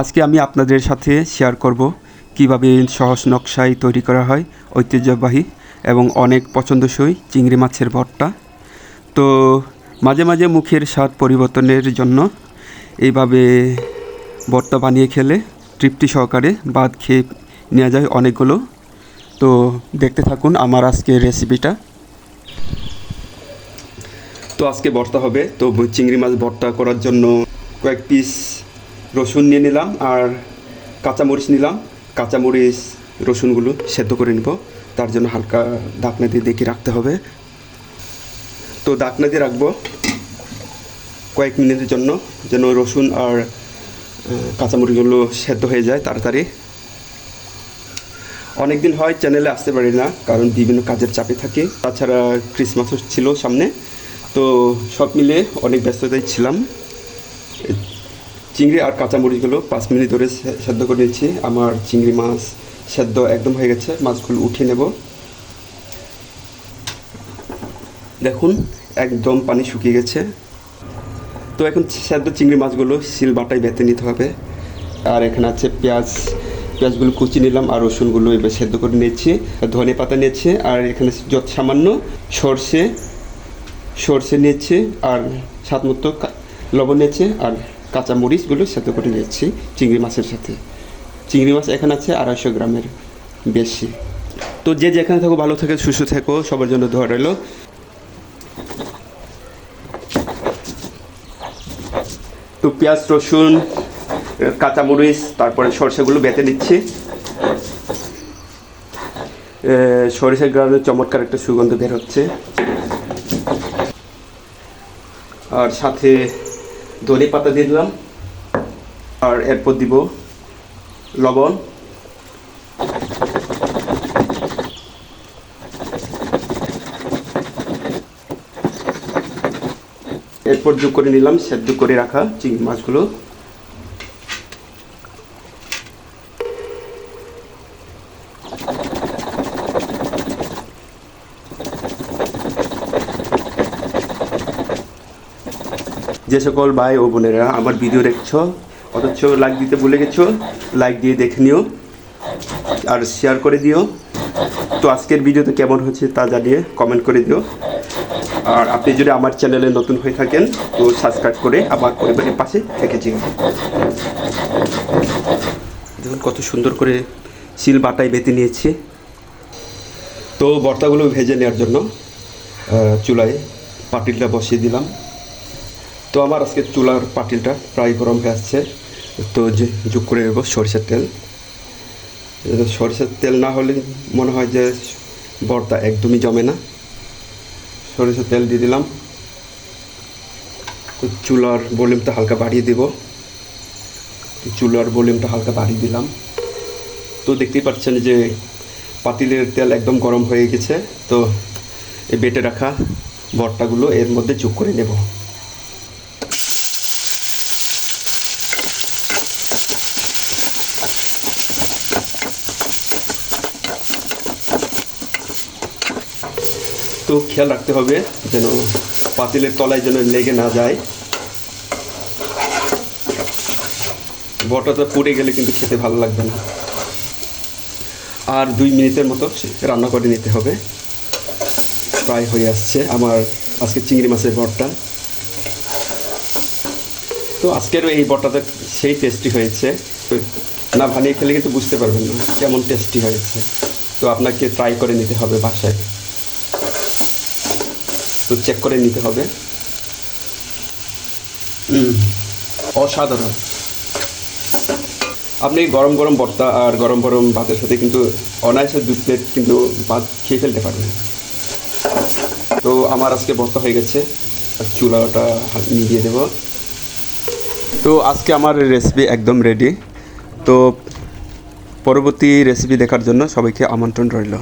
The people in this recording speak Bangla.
আজকে আমি আপনাদের সাথে শেয়ার করব কীভাবে সহজ নকশায় তৈরি করা হয়, ঐতিহ্যবাহী এবং অনেক পছন্দসই চিংড়ি মাছের ভর্তা। তো মাঝে মাঝে মুখের স্বাদ পরিবর্তনের জন্য এইভাবে ভর্তা বানিয়ে খেলে তৃপ্তি সহকারে বাদ খেয়ে নেওয়া যায় অনেকগুলো। তো দেখতে থাকুন আমার আজকের রেসিপিটা তো আজকে ভর্তা হবে। তো চিংড়ি মাছ ভর্তা করার জন্য কয়েক পিস রসুন নিয়ে নিলাম আর কাঁচামরিচ নিলাম। কাঁচামরিচ, রসুনগুলো সেদ্ধ করে নিব। তার জন্য হালকা ডাকনা দিয়ে দেখে রাখতে হবে। তো ডাকনা দিয়ে রাখব কয়েক মিনিটের জন্য, যেন রসুন আর কাঁচামরিচগুলো সেদ্ধ হয়ে যায় তাড়াতাড়ি। অনেক দিন হয় চ্যানেলে আসতে পারি না, কারণ বিভিন্ন কাজের চাপে থাকি। তাছাড়া ক্রিসমাসও ছিল সামনে। তো সব মিলে অনেক ব্যস্ততায় ছিলাম। চিংড়ি আর কাঁচামরিচগুলো পাঁচ মিনিট ধরে সেদ্ধ করে নিচ্ছি। আমার চিংড়ি মাছ সেদ্ধ একদম হয়ে গেছে। মাছগুলো উঠিয়ে নেব। দেখুন, একদম পানি শুকিয়ে গেছে। তো এখন সেদ্ধ চিংড়ি মাছগুলো শিল বাটায় বেঁধে নিতে হবে। আর এখানে আছে পেঁয়াজ। পেঁয়াজগুলো কুচি নিলাম আর রসুনগুলো এবার সেদ্ধ করে নিয়েছি। ধনে পাতা নিয়েছি। আর এখানে যত সামান্য সর্ষে সর্ষে নিয়েছি। আর স্বাদ মতো লবণ নিয়েছি। আর কাঁচা মরিচগুলো সেদ্ধ করে নিয়েছি, চিংড়ি মাছের সাথে। চিংড়ি মাছ এখানে আছে আড়াইশো গ্রামের বেশি। তো যে যেখানে থাকো, ভালো থাকে সুস্থ থেকো, সবার জন্য ধোয়া রইল। তো পেঁয়াজ, রসুন কাঁচামরিচ তারপরে সরষেগুলো বেটে নিচ্ছি। সরিষার গ্রামের চমৎকার একটা সুগন্ধ বের হচ্ছে। আর সাথে ধনে পাতা দিয়ে দিলাম। আর এরপর দিব লবণ। এরপর যোগ করে নিলাম, সেদ্ধ করে রাখা চিংড়ি মাছগুলো। যে সকল ভাই ও বোনেরা আমার ভিডিও দেখছ, অথচ লাইক দিতে ভুলে গেছো লাইক দিয়ে দেখে নিও আর শেয়ার করে দিও। তো আজকের ভিডিওতে কেমন হচ্ছে তা জানিয়ে কমেন্ট করে দিও। আর আপনি যদি আমার চ্যানেলে নতুন হয়ে থাকেন, তো সাবস্ক্রাইব করে আমার পরিবারের পাশে থেকে থেকেছি দেখুন কত সুন্দর করে শিল বাটায় বেঁধে নিয়েছি। তো ভর্তাগুলো ভেজে নেওয়ার জন্য চুলায় পাটিলটা বসিয়ে দিলাম। তো আমার আজকে চুলার পাটিলটা প্রায় গরম হয়ে আসছে। তো যে যোগ করে নেব সরিষার তেল। সরিষার তেল না হলে মনে হয় যে ভর্তা একদমই জমে না। সরিষার তেল দিয়ে দিলাম। তো চুলার ভলিউমটা হালকা বাড়িয়ে দেব। চুলার ভলিউমটা হালকা বাড়িয়ে দিলাম। তো দেখতেই পাচ্ছেন যে পাতিলের তেল একদম গরম হয়ে গেছে। তো বেটে রাখা ভর্তাগুলো এর মধ্যে যোগ করে নেব। তো খেয়াল রাখতে হবে যেন পাতিলের তলায় যেন লেগে না যায়। বটাটা পুড়ে গেলে কিন্তু খেতে ভালো লাগবে না। আর দুই মিনিটের মতো রান্না করে নিতে হবে। প্রায় হয়ে আসছে আমার আজকে চিংড়ি মাছের বটটা তো আজকের এই ভর্তাটা সেই টেস্টি হয়েছে। না বানিয়ে খেলে কিন্তু বুঝতে পারবেন না কেমন টেস্টি হয়েছে। তো আপনাকে ট্রাই করে নিতে হবে বাসায়। তো চেক করে নিতে হবে। অসাধারণ। আপনি গরম গরম ভর্তা আর গরম গরম ভাতের সাথে কিন্তু অনায়াসে দু প্লেট কিন্তু ভাত খেয়ে ফেলতে পারবেন। তো আমার আজকে ভর্তা হয়ে গেছে। আর চুলাটা নিভিয়ে দেবো। তো আজকে আমার রেসিপি একদম রেডি তো পরবর্তী রেসিপি দেখার জন্য সবাইকে আমন্ত্রণ রইল।